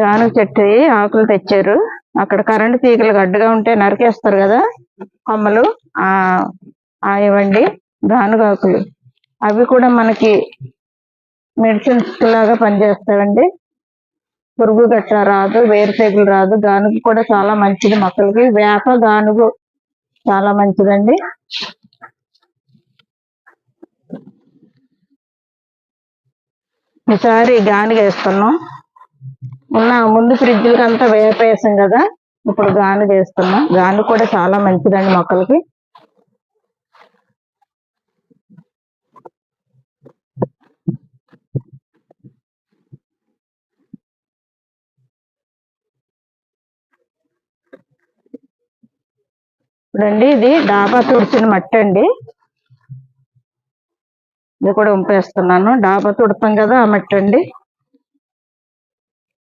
గాను చెట్టు ఆకులు తెచ్చారు. అక్కడ కరెంటు తీగలు గడ్డగా ఉంటే నరికేస్తారు కదా కొమ్మలు. ఆ ఇవ్వండి గానుగాకులు అవి కూడా మనకి మెడిసిన్స్ లాగా పనిచేస్తాయండి. పురుగు గట్ట రాదు వేరుతేగులు రాదు. గానుగు కూడా చాలా మంచిది మొక్కలకి. వేప గానుగు చాలా మంచిదండి. ఈసారి గానుగ వేస్తున్నాం ఉన్న ముందు ఫ్రిడ్జ్లకి అంతా వేపేసాం కదా ఇప్పుడు గాను వేస్తున్నాం. గాను కూడా చాలా మంచిదండి మొక్కలకి. ఇప్పుడండి ఇది డాబా తుడిచిన మట్టి అండి. ఇది కూడా ఉంపేస్తున్నాను. డాబా తుడతాం కదా ఆ మట్టి అండి.